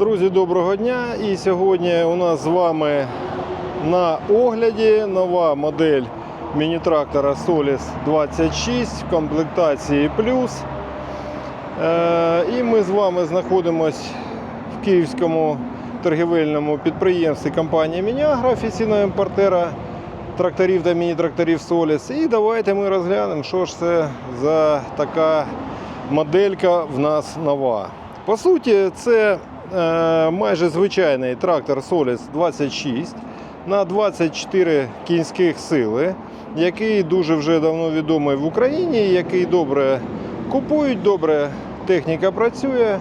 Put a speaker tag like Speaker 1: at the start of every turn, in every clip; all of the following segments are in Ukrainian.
Speaker 1: Друзі, доброго дня! І сьогодні у нас з вами на огляді нова модель міні-трактора Solis 26 в комплектації плюс. Е, І ми з вами знаходимося в київському торгівельному підприємстві компанії Мінягра, офіційного імпортера тракторів та міні-тракторів Solis. І давайте ми розглянемо, що ж це за така моделька в нас нова. По суті, це майже звичайний трактор Solis 26 на 24 кінських сили, який дуже вже давно відомий в Україні, який добре купують, добре техніка працює.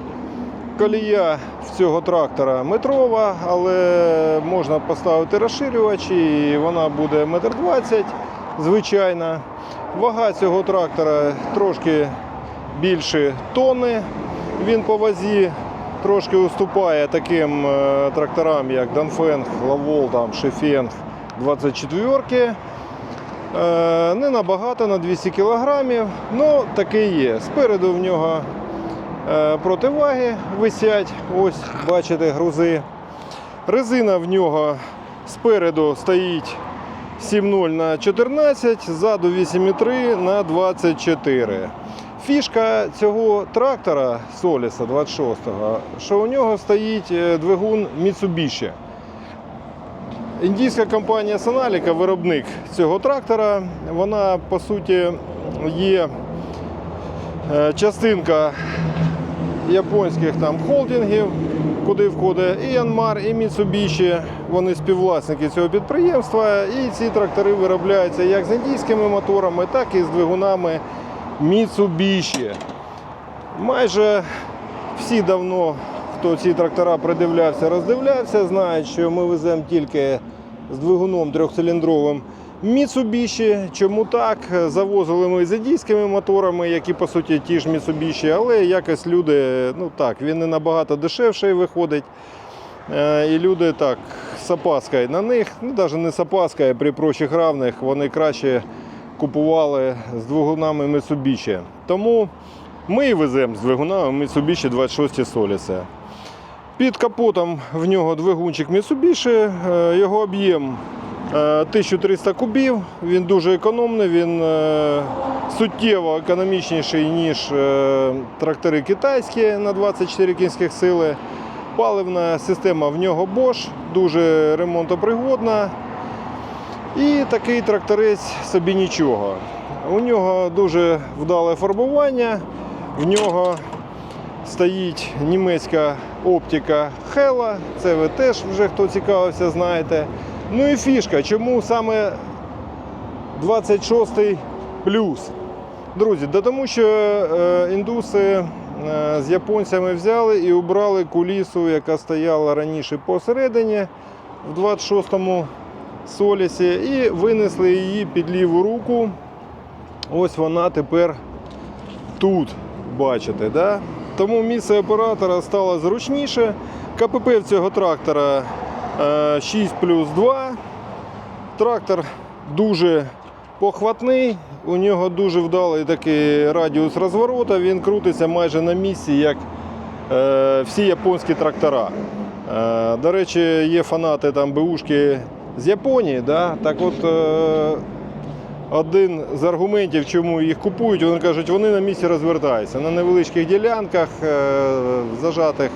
Speaker 1: Колія в цього трактора метрова, але можна поставити розширювач і вона буде метр двадцять, звичайна. Вага цього трактора трошки більше тонни. Він по вазі трошки уступає таким е, тракторам, як Данфенг, Лавол, там, Шефенг 24. Е, Не набагато на 200 кг, але таке є. Спереду в нього е, противаги висять. Ось, бачите, грузи. Резина в нього спереду стоїть 7.0 на 14, ззаду 8.3 на 24. Фішка цього трактора Соліса 26-го, що у нього стоїть е, двигун Mitsubishi. Індійська компанія Sonalica, виробник цього трактора, вона по суті є е, частинка японських там холдингів, куди входить і Янмар, і Mitsubishi. Вони співвласники цього підприємства. І ці трактори виробляються як з індійськими моторами, так і з двигунами Mitsubishi. Майже всі давно, хто ці трактора придивлявся, роздивлявся, знають, що ми веземо тільки з двигуном трьохциліндровим Mitsubishi. Чому так? Завозили ми з індійськими моторами, які по суті ті ж Mitsubishi, але якось люди, ну так, він не набагато дешевший виходить. Е, І люди так з опаскою на них, ну навіть не з опаскою, при прочих равних, вони краще купували з двигунами Mitsubishi. Тому ми і веземо з двигунами Mitsubishi 26 Solisa. Під капотом в нього двигунчик Mitsubishi, е, його об'єм е, 1300 кубів, він дуже економний, він е, суттєво економічніший, ніж е, трактори китайські на 24 кінських сили. Паливна система в нього Bosch, дуже ремонтопригодна. І такий тракторець собі нічого. У нього дуже вдале фарбування, в нього стоїть німецька оптика Hella, це ви теж вже хто цікавився, знаєте. Ну і фішка, чому саме 26 плюс. Друзі, да тому що е, індуси е, з японцями взяли і убрали кулісу, яка стояла раніше посередині в 26-му солісі, і винесли її під ліву руку. Ось вона тепер тут, бачите. Да? Тому місце оператора стало зручніше. КПП в цього трактора е, 6 плюс 2. Трактор дуже похватний, у нього дуже вдалий такий радіус розворота, він крутиться майже на місці, як е, всі японські трактора. Е, до речі, є фанати там БУшки з Японії. Да? Так от е, один з аргументів, чому їх купують, вони кажуть, вони на місці розвертаються. На невеличких ділянках, е, в зажатих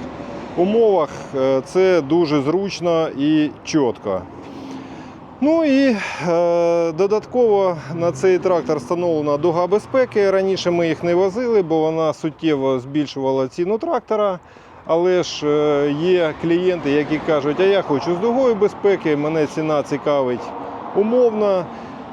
Speaker 1: умовах е, це дуже зручно і чітко. Ну і е, додатково на цей трактор встановлена дуга безпеки. Раніше ми їх не возили, бо вона суттєво збільшувала ціну трактора. Але ж е, є клієнти, які кажуть, а я хочу з дугою безпеки, мене ціна цікавить умовно.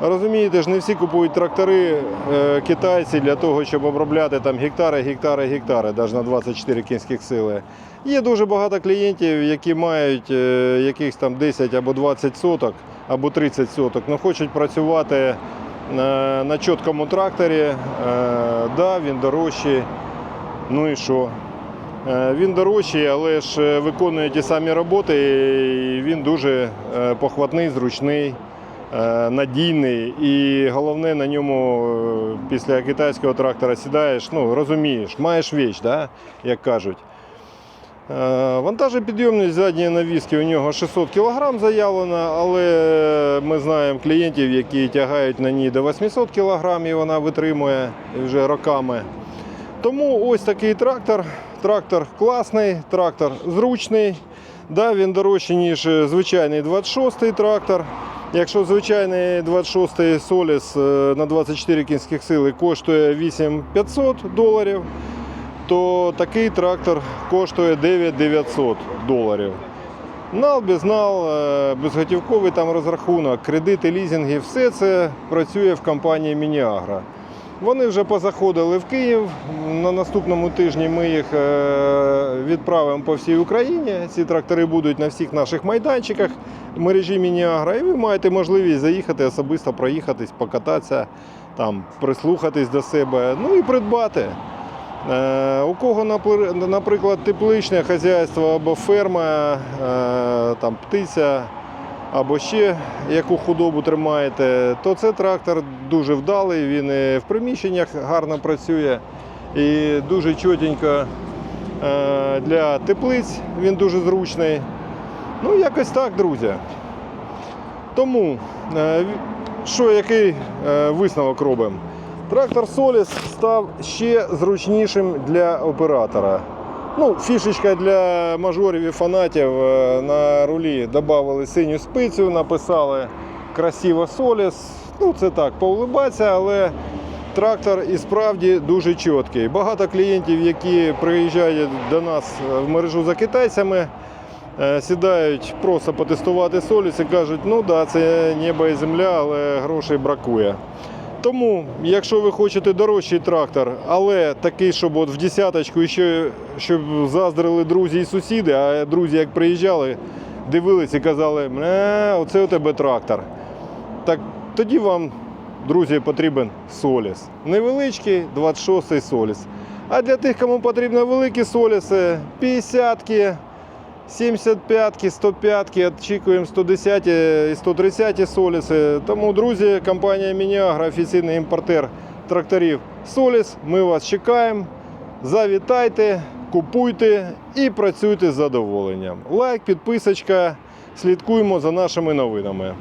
Speaker 1: Розумієте ж, не всі купують трактори е, китайці для того, щоб обробляти там гектари, гектари, гектари, навіть на 24 кінських сили. Є дуже багато клієнтів, які мають е, якихось там 10 або 20 соток, або 30 соток, але хочуть працювати на, чіткому тракторі. Да, він дорожчий. Ну і що? Е, Він дорожчий, але ж е, виконує ті самі роботи, і він дуже е, похватний, зручний, надійний. І головне на ньому після китайського трактора сідаєш, ну розумієш, маєш віч, да? як кажуть. Вантажопідйомність задньої навіски у нього 600 кг заявлена, але ми знаємо клієнтів, які тягають на ній до 800 кг і вона витримує вже роками. Тому ось такий трактор. Трактор класний, трактор зручний. Да, він дорожчий, ніж звичайний 26-й трактор. Якщо звичайний 26-й Solis е, на 24 кінських сили коштує 8500 доларів, то такий трактор коштує 9900 доларів. Нал, безнал, е, безготівковий там розрахунок, кредити, лізинги, все це працює в компанії Мініагра. Вони вже позаходили в Київ. На наступному тижні ми їх е, відправимо по всій Україні. Ці трактори будуть на всіх наших майданчиках мережі Мініагра. І ви маєте можливість заїхати особисто проїхатись, покататися, там, прислухатись до себе, ну і придбати. Е, У кого, наприклад, тепличне хазяйство або ферма, е, там, птиця, або ще яку худобу тримаєте, то це трактор дуже вдалий, він і в приміщеннях гарно працює і дуже чотенько е, для теплиць він дуже зручний. Ну, якось так, друзі. Тому, е, що який е, висновок робимо? Трактор Solis став ще зручнішим для оператора. Ну, фішечка для мажорів і фанатів е, на рулі додали синю спицю, написали красиво Solis. Ну, це так, поулибатися, але трактор і справді дуже чіткий. Багато клієнтів, які приїжджають до нас в мережу за китайцями, е, сідають просто потестувати Solis і кажуть, ну да, це небо і земля, але грошей бракує. Тому, якщо ви хочете дорожчий трактор, але такий, щоб от в десяточку, ще, щоб заздрили друзі і сусіди, а друзі, як приїжджали, дивились і казали, «Ме, оце у тебе трактор. Так тоді вам, друзі, потрібен Соліс. Невеличкий 26-й Соліс. А для тих, кому потрібні великі соліси, 50-ки, 75-ки, 105-ки, очікуємо 110 і 130 соліси. Тому, друзі, компанія Мініагра, офіційний імпортер тракторів Соліс. Ми вас чекаємо. Завітайте, купуйте і працюйте з задоволенням. Лайк, підписочка. Слідкуємо за нашими новинами.